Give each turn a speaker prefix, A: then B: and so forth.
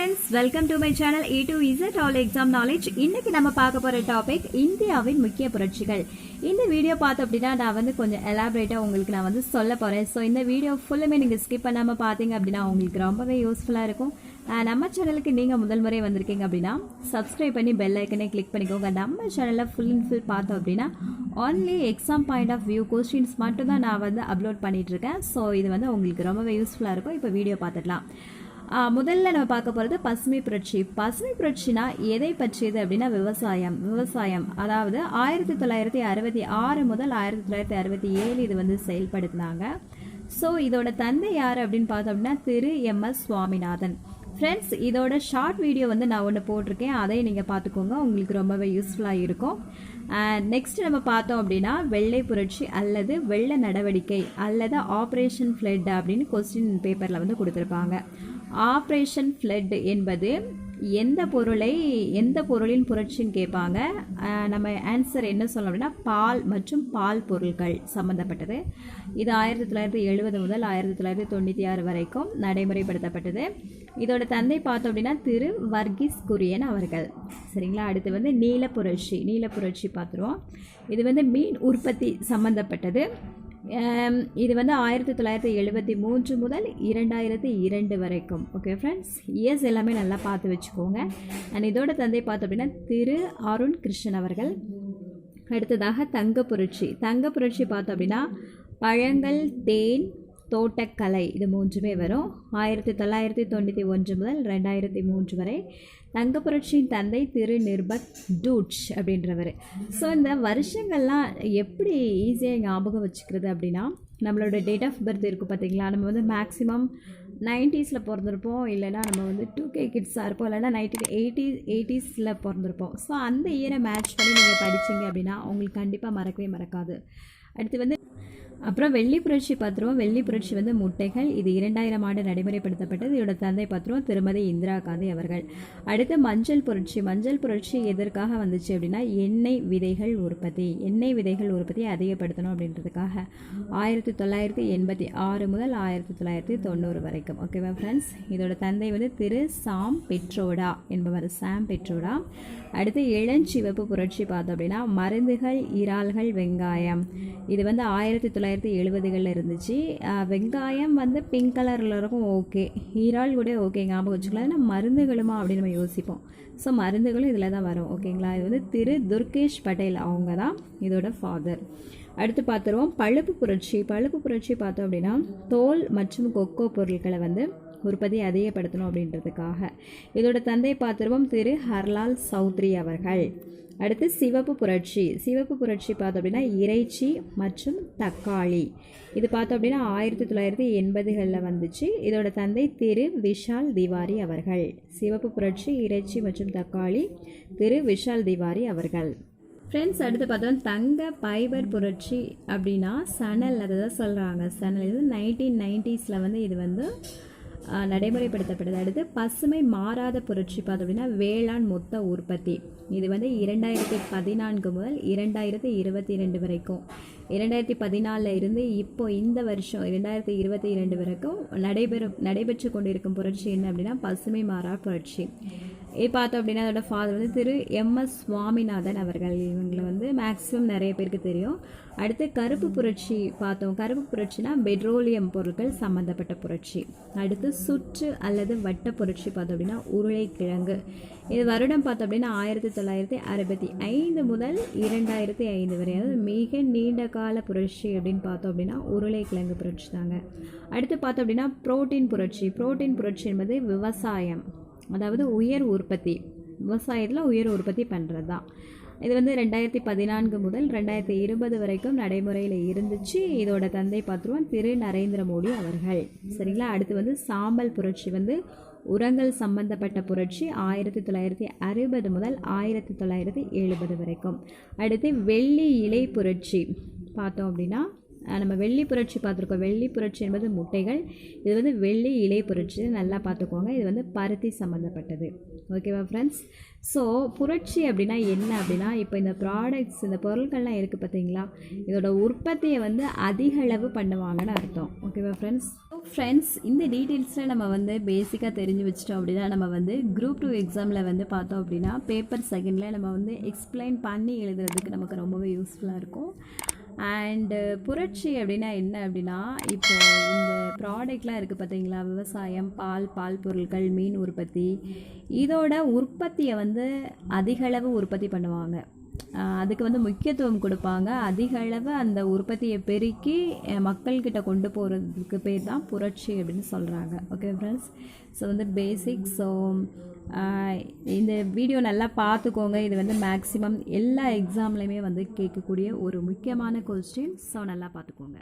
A: Friends welcome to my channel A to Z all exam knowledge இன்னைக்கு நம்ம பார்க்க போகிற டாபிக் இந்தியாவின் முக்கிய புரட்சிகள். இந்த வீடியோ பார்த்தோம் அப்படின்னா நான் வந்து கொஞ்சம் எலாபரேட்டாக உங்களுக்கு நான் வந்து சொல்ல போகிறேன் ஸோ இந்த வீடியோ ஃபுல்லுமே நீங்கள் ஸ்கிப் பண்ணாமல் பார்த்தீங்க அப்படின்னா உங்களுக்கு ரொம்பவே யூஸ்ஃபுல்லாக இருக்கும். நம்ம சேனலுக்கு நீங்கள் முதல் முறை வந்திருக்கீங்க அப்படின்னா சப்ஸ்கிரைப் பண்ணி பெல் ஐக்கனே கிளிக் பண்ணிக்கோங்க. நம்ம சேனலில் ஃபுல் அண்ட் ஃபுல் பார்த்தோம் அப்படின்னா only exam point of view questions மட்டும் தான் நான் வந்து அப்லோட் பண்ணிகிட்ருக்கேன் இருக்கேன். ஸோ இது வந்து உங்களுக்கு ரொம்பவே யூஸ்ஃபுல்லாக இருக்கும். இப்போ வீடியோ பார்த்துக்கலாம் முதல்ல நம்ம பார்க்க போகிறது பசுமை புரட்சி. பசுமை புரட்சினா எதை பற்றியது அப்படின்னா விவசாயம் விவசாயம். அதாவது ஆயிரத்தி தொள்ளாயிரத்தி அறுபத்தி ஆறு முதல் ஆயிரத்தி தொள்ளாயிரத்தி அறுபத்தி ஏழு இது வந்து செயல்படுத்தினாங்க. ஸோ இதோட தந்தை யார் அப்படின்னு பார்த்தோம் அப்படின்னா Thiru M S Swaminathan. Friends இதோட ஷார்ட் வீடியோ வந்து நான் ஒன்று போட்டிருக்கேன். அதையும் நீங்கள் பார்த்துக்கோங்க. உங்களுக்கு ரொம்பவே யூஸ்ஃபுல்லாக இருக்கும். நெக்ஸ்ட் நம்ம பார்த்தோம் அப்படின்னா வெள்ளை புரட்சி அல்லது வெள்ள நடவடிக்கை அல்லது ஆப்ரேஷன் ஃப்ளட் அப்படின்னு கொஸ்டின் பேப்பரில் வந்து கொடுத்துருப்பாங்க. ஆப்ரேஷன் ஃப்ளட் என்பது எந்த பொருளை எந்த பொருளின் புரட்சின்னு கேட்பாங்க. நம்ம ஆன்சர் என்ன சொல்லணும் அப்படின்னா பால் மற்றும் பால் பொருட்கள் சம்மந்தப்பட்டது இது ஆயிரத்தி தொள்ளாயிரத்தி எழுபது முதல் ஆயிரத்தி தொள்ளாயிரத்தி தொண்ணூற்றி ஆறு வரைக்கும் நடைமுறைப்படுத்தப்பட்டது. இதோட தந்தை பார்த்தோம் அப்படின்னா திரு வர்கீஸ் குரியன் அவர்கள். சரிங்களா? அடுத்து வந்து நீல புரட்சி நீல புரட்சி பார்த்துருவோம். இது வந்து மீன் உற்பத்தி சம்மந்தப்பட்டது Um, இது வந்து ஆயிரத்தி தொள்ளாயிரத்தி எழுபத்தி மூன்று முதல் இரண்டாயிரத்தி இரண்டு வரைக்கும். ஓகே ஃப்ரெண்ட்ஸ் இயர்ஸ் எல்லாமே நல்லா பார்த்து வச்சுக்கோங்க. அண்ட் இதோட தந்தை பார்த்தோம் அப்படின்னா திரு அருண் கிருஷ்ணன் அவர்கள். அடுத்ததாக தங்க புரட்சி தங்க புரட்சி பார்த்தோம் அப்படின்னா பழங்கள் தேன் தோட்டக்கலை இது மூன்றுமே வரும். ஆயிரத்தி தொள்ளாயிரத்தி தொண்ணூற்றி ஒன்று முதல் ரெண்டாயிரத்தி மூன்று வரை தங்க புரட்சியின் தந்தை திரு நிர்பத் டூட்ச் அப்படின்றவர். ஸோ இந்த வருஷங்கள்லாம் எப்படி ஈஸியாக ஞாபகம் வச்சுக்கிறது அப்படின்னா நம்மளோட டேட் ஆஃப் பர்த் இருக்குது பார்த்தீங்களா? நம்ம வந்து மேக்ஸிமம் நைன்ட்டீஸில் பிறந்திருப்போம். இல்லைன்னா நம்ம வந்து டூ கே கிட்ஸாக இருப்போம். இல்லைன்னா நைன்டி எயிட்டி எயிட்டிஸில் பிறந்திருப்போம். ஸோ அந்த இயரை மேட்ச் பண்ணி நீங்கள் படித்தீங்க அப்படின்னா உங்களுக்கு கண்டிப்பாக மறக்கவே மறக்காது. அடுத்து வந்து அப்புறம் வெள்ளி புரட்சி பத்திரம் வெள்ளி புரட்சி வந்து முட்டைகள். இது இரண்டாயிரம் ஆண்டு நடைமுறைப்படுத்தப்பட்டது. இதோட தந்தை பத்திரம் திருமதி இந்திரா காந்தி அவர்கள். அடுத்து மஞ்சள் புரட்சி. மஞ்சள் புரட்சி எதற்காக வந்துச்சு அப்படின்னா எண்ணெய் விதைகள் உற்பத்தி. எண்ணெய் விதைகள் உற்பத்தியை அதிகப்படுத்தணும் அப்படின்றதுக்காக. ஆயிரத்தி தொள்ளாயிரத்தி எண்பத்தி ஆறு முதல் ஆயிரத்தி தொள்ளாயிரத்தி தொண்ணூறு வரைக்கும். ஓகேவா ஃப்ரெண்ட்ஸ் இதோட தந்தை வந்து திரு சாம் பெட்ரோடா என்பவர். சாம் பெட்ரோடா அடுத்து இளஞ்சிவப்பு புரட்சி பார்த்தோம் அப்படின்னா மருந்துகள் இறால்கள் வெங்காயம். இது வந்து ஆயிரத்தி தொள்ளாயிரத்தி தொள்ளாயிரத்தி எழுபதுகளில் இருந்துச்சு. வெங்காயம் வந்து பிங்க் கலரில் இருக்கும் ஓகே ஈரால் கூட ஓகே ஞாபகம் வச்சுக்கலாம் ஏன்னா மருந்துகளுமா அப்படின்னு நம்ம யோசிப்போம். ஸோ மருந்துகளும் இதில் தான் வரும் ஓகேங்களா இது வந்து திரு துர்கேஷ் பட்டேல் அவங்க தான் இதோட ஃபாதர் அடுத்து பார்த்துருவோம் பழுப்பு புரட்சி. பழுப்பு புரட்சி பார்த்தோம் அப்படின்னா தோல் மற்றும் கொக்கோ பொருட்களை வந்து உற்பத்தியை அதிகப்படுத்தணும் அப்படின்றதுக்காக. இதோட தந்தை பாத்திரமும் திரு ஹர்லால் சௌத்ரி அவர்கள். அடுத்து சிவப்பு புரட்சி. சிவப்பு புரட்சி பார்த்தோம் அப்படின்னா இறைச்சி மற்றும் தக்காளி. இது பார்த்தோம் அப்படின்னா ஆயிரத்தி தொள்ளாயிரத்தி எண்பதுகளில் வந்துச்சு. இதோட தந்தை திரு விஷால் திவாரி அவர்கள். சிவப்பு புரட்சி இறைச்சி மற்றும் தக்காளி திரு விஷால் திவாரி அவர்கள். ஃப்ரெண்ட்ஸ் அடுத்து பார்த்தோம் தங்க பைபர் புரட்சி அப்படின்னா சணல். அதை தான் சொல்கிறாங்க சணல். இது நைன்டீன் நைன்டிஸில் வந்து இது வந்து நடைமுறைப்படுத்தப்பட்டது அடுத்து பசுமை மாறாத புரட்சி பார்த்தோம் அப்படின்னா வேளாண் மொத்த உற்பத்தி. இது வந்து இரண்டாயிரத்தி பதினான்கு முதல் இரண்டாயிரத்தி இருபத்தி ரெண்டு வரைக்கும். இரண்டாயிரத்தி பதினாலில் இருந்து இப்போ இந்த வருஷம் இரண்டாயிரத்தி இருபத்தி இரண்டு வரைக்கும் நடைபெறும் நடைபெற்று கொண்டிருக்கும் புரட்சி என்ன அப்படின்னா பசுமை மாறா புரட்சி. பார்த்தோம் அப்படின்னா அதோட ஃபாதர் வந்து திரு எம் எஸ் சுவாமிநாதன் அவர்கள். இவங்களை வந்து மேக்ஸிமம் நிறைய பேருக்கு தெரியும். அடுத்து கருப்பு புரட்சி பார்த்தோம். கருப்பு புரட்சினா பெட்ரோலியம் பொருட்கள் சம்மந்தப்பட்ட புரட்சி. அடுத்து சுற்று அல்லது வட்ட புரட்சி பார்த்தோம் அப்படின்னா உருளைக்கிழங்கு. இது வருடம் பார்த்தோம் அப்படின்னா ஆயிரத்தி தொள்ளாயிரத்தி அறுபத்தி ஐந்து முதல் இரண்டாயிரத்தி ஐந்து வரை. அதாவது மிக நீண்ட கால புரட்சி அப்படின்னு பார்த்தோம் அப்படின்னா உருளைக்கிழங்கு புரட்சி தாங்க. அடுத்து பார்த்தோம் அப்படின்னா புரோட்டீன் புரட்சி. புரோட்டீன் புரட்சி என்பது விவசாயம். அதாவது உயர் உற்பத்தி விவசாயத்தில் உயர் உற்பத்தி பண்ணுறது தான் இது வந்து ரெண்டாயிரத்தி பதினான்கு முதல் ரெண்டாயிரத்தி இருபது வரைக்கும் நடைமுறையில் இருந்துச்சு. இதோட தந்தை பார்த்துருவோம் திரு நரேந்திர மோடி அவர்கள். சரிங்களா? அடுத்து வந்து சாம்பல் புரட்சி வந்து உரங்கள் சம்பந்தப்பட்ட புரட்சி ஆயிரத்தி தொள்ளாயிரத்தி அறுபது முதல் ஆயிரத்தி தொள்ளாயிரத்தி எழுபது வரைக்கும். அடுத்து வெள்ளி இலை புரட்சி பார்த்தோம் அப்படின்னா நம்ம வெள்ளி புரட்சி பார்த்துருக்கோம். வெள்ளி புரட்சி என்பது முட்டைகள். இது வந்து வெள்ளி இலை புரட்சி. நல்லா பார்த்துக்கோங்க. இது வந்து பருத்தி சம்மந்தப்பட்டது ஓகேவா ஃப்ரெண்ட்ஸ் ஸோ புரட்சி அப்படின்னா என்ன அப்படின்னா இப்போ இந்த ப்ராடக்ட்ஸ் இந்த பொருட்கள்லாம் இருக்குது பார்த்தீங்களா? இதோட உற்பத்தியை வந்து அதிக அளவு பண்ணுவாங்கன்னு அர்த்தம். ஓகேவா ஃப்ரெண்ட்ஸ் ஃப்ரெண்ட்ஸ் இந்த டீட்டெயில்ஸில் நம்ம வந்து பேசிக்காக தெரிஞ்சு வச்சிட்டோம் அப்படின்னா நம்ம வந்து குரூப் டூ எக்ஸாமில் வந்து பார்த்தோம் அப்படின்னா பேப்பர் செகண்டில் நம்ம வந்து எக்ஸ்பிளைன் பண்ணி எழுதுறதுக்கு நமக்கு ரொம்பவே யூஸ்ஃபுல்லாக இருக்கும். அண்டு uh, புரட்சி அப்படின்னா என்ன அப்படின்னா இப்போ இந்த ப்ராடக்ட்லாம் இருக்குது பார்த்தீங்களா விவசாயம் பால் பால் பொருட்கள் மீன் உற்பத்தி. இதோட உற்பத்தியை வந்து அதிகளவு உற்பத்தி பண்ணுவாங்க. அதுக்கு வந்து முக்கியத்துவம் கொடுப்பாங்க. அதிக அளவு அந்த உற்பத்தியை பெருக்கி மக்கள்கிட்ட கொண்டு போகிறதுக்கு பேர் தான் புரட்சி அப்படின்னு சொல்கிறாங்க ஓகே ஃப்ரெண்ட்ஸ் ஸோ வந்து பேசிக் ஸோ இந்த வீடியோ நல்லா பார்த்துக்கோங்க. இது வந்து மேக்ஸிமம் எல்லா எக்ஸாம்லேயுமே வந்து கேட்கக்கூடிய ஒரு முக்கியமான கொஸ்டின் ஸோ நல்லா பார்த்துக்கோங்க.